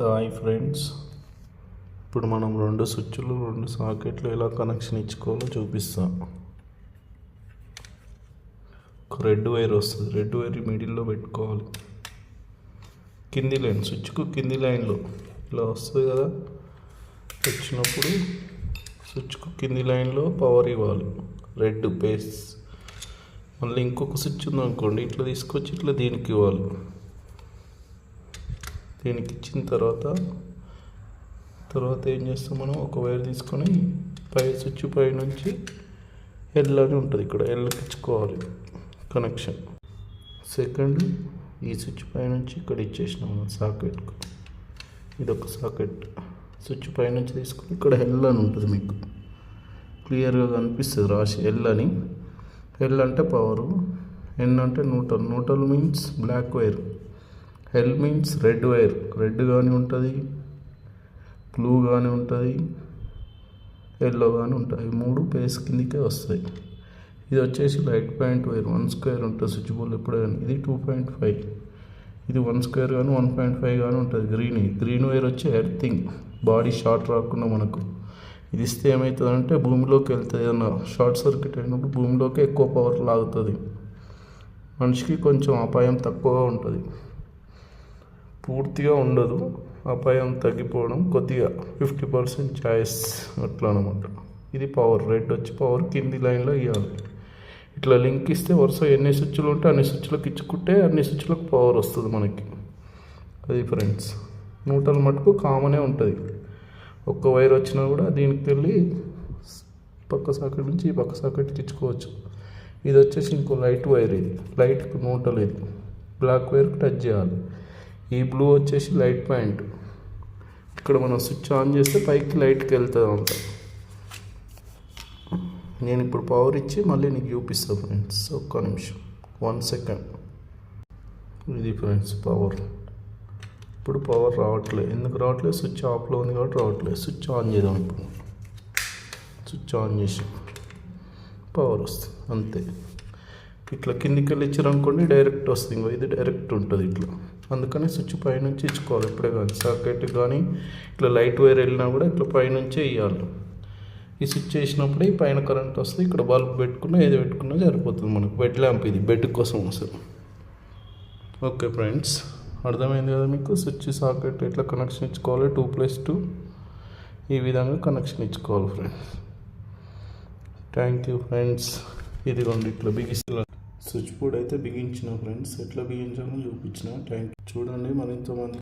Hi friends. ఇప్పుడు మనం రెండు స్విచ్లు రెండు సాకెట్లు ఎలా కనెక్షన్ ఇచ్చుకోవాలో చూపిస్తాం. ఒక రెడ్ వైర్ వస్తుంది. రెడ్ వైర్ మిడిల్లో పెట్టుకోవాలి. కింది లైన్ స్విచ్కు కింది లైన్లో. ఇలా వస్తుంది కదా. వచ్చినప్పుడు స్విచ్కు కింది లైన్లో పవర్ ఇవ్వాలి. Red base. మళ్ళీ ఇంకొక స్విచ్ ఉందనుకోండి ఇట్లా తీసుకొచ్చి ఇట్లా దీనికి ఇవ్వాలి. దీనికి ఇచ్చిన తర్వాత తర్వాత ఏం చేస్తాం మనం? ఒక వైర్ తీసుకొని పై స్విచ్ పై నుంచి ఎల్ అని ఉంటుంది ఇక్కడ. ఎల్కి ఇచ్చుకోవాలి కనెక్షన్ సెకండ్ ఈ స్విచ్ పై నుంచి ఇక్కడ ఇచ్చేసినాం మనం సాకెట్కు ఇది ఒక సాకెట్ స్విచ్ పై నుంచి తీసుకొని ఇక్కడ ఎల్ అని ఉంటుంది మీకు. క్లియర్గా కనిపిస్తుంది. రాసి ఎల్ అని. ఎల్ అంటే పవరు ఎన్ అంటే neutral neutral means black wire L means red wire. Red కానీ ఉంటుంది బ్లూ కానీ ఉంటుంది ఎల్లో కానీ ఉంటుంది. మూడు పేస్ కిందికే వస్తాయి. ఇది వచ్చేసి light point wire. One square ఉంటుంది స్విచ్ బోర్డ్ ఎప్పుడైనా. ఇది టూ పాయింట్ ఫైవ్. ఇది వన్ స్క్వేర్ కానీ వన్ పాయింట్ ఫైవ్ కానీ ఉంటుంది. గ్రీన్. గ్రీన్ వైర్ వచ్చి ఎర్థింగ్ బాడీ షార్ట్ రాకుండా మనకు. ఇది ఇస్తే ఏమవుతుందంటే భూమిలోకి వెళ్తుంది ఏదన్నా షార్ట్ సర్క్యూట్ అయినప్పుడు భూమిలోకి ఎక్కువ పవర్ లాగుతుంది. మనిషికి కొంచెం అపాయం తక్కువగా ఉంటుంది. పూర్తిగా ఉండదు. అపాయం తగ్గిపోవడం కొద్దిగా ఫిఫ్టీ పర్సెంట్ ఛాయిస్ అట్లా అనమాట ఇది పవర్ రెడ్ వచ్చి పవర్ కింది లైన్లో ఇవ్వాలి ఇట్లా లింక్ ఇస్తే వరుస ఎన్ని స్విచ్లు ఉంటే అన్ని స్విచ్లకు ఇచ్చుకుంటే అన్ని స్విచ్లకు పవర్ వస్తుంది మనకి. అది ఫ్రెండ్స్ న్యూట్రల్ మటుకు కామనే ఉంటుంది. ఒక్క వైర్ వచ్చినా కూడా దీనికి వెళ్ళి పక్క సాకెట్ నుంచి ఈ పక్క సాకెట్కి ఇచ్చుకోవచ్చు ఇది వచ్చేసి ఇంకో లైట్ వైర్ ఇది. లైట్కి న్యూట్రల్ ఇది. బ్లాక్ వైర్కి టచ్ చేయాలి. ఈ బ్లూ వచ్చేసి లైట్ పాయింట్. ఇక్కడ మనం స్విచ్ ఆన్ చేస్తే పైకి లైట్కి వెళ్తుంది అంట నేను ఇప్పుడు పవర్ ఇచ్చి మళ్ళీ నీకు చూపిస్తాను ఫ్రెండ్స్ ఒక్క నిమిషం. వన్ సెకండ్ ఇది ఫ్రెండ్స్ పవర్ ఇప్పుడు పవర్ రావట్లేదు ఎందుకు రావట్లేదు స్విచ్ ఆఫ్లో ఉంది కాబట్టి రావట్లేదు స్విచ్ ఆన్ చేద్దాం ఇప్పుడు. స్విచ్ ఆన్ చేసి. పవర్ వస్తుంది. అంతే. ఇట్లా కిందికి వెళ్ళి ఇచ్చారనుకోండి డైరెక్ట్ వస్తుంది. ఇంకో ఇది డైరెక్ట్ ఉంటుంది ఇట్లా. అందుకని స్విచ్ పైనుంచి ఇచ్చుకోవాలి ఇప్పుడే కానీ. సాకెట్ కానీ ఇట్లా లైట్ వైర్ వెళ్ళినా కూడా ఇట్లా పైనుంచే ఇవ్వాలి ఈ స్విచ్ వేసినప్పుడే ఈ పైన కరెంట్ వస్తుంది. ఇక్కడ బల్బ్ పెట్టుకున్నా ఏది పెట్టుకున్నా సరిపోతుంది మనకు. బెడ్ ల్యాంప్ ఇది బెడ్ కోసం వస్తుంది ఓకే ఫ్రెండ్స్ అర్థమైంది కదా మీకు? స్విచ్ సాకెట్ ఇట్లా కనెక్షన్ ఇచ్చుకోవాలి? టూ ప్లస్ టూ ఈ విధంగా కనెక్షన్ ఇచ్చుకోవాలి ఫ్రెండ్స్ థ్యాంక్ యూ ఫ్రెండ్స్ ఇదిగోండి ఇట్లా బిగిస్తున్నారు. స్విచ్ బోర్డ్ అయితే బిగించిన ఫ్రెండ్స్. ఎట్లా బిగించాలో చూపించిన. థ్యాంక్ చూడండి మరింతమంది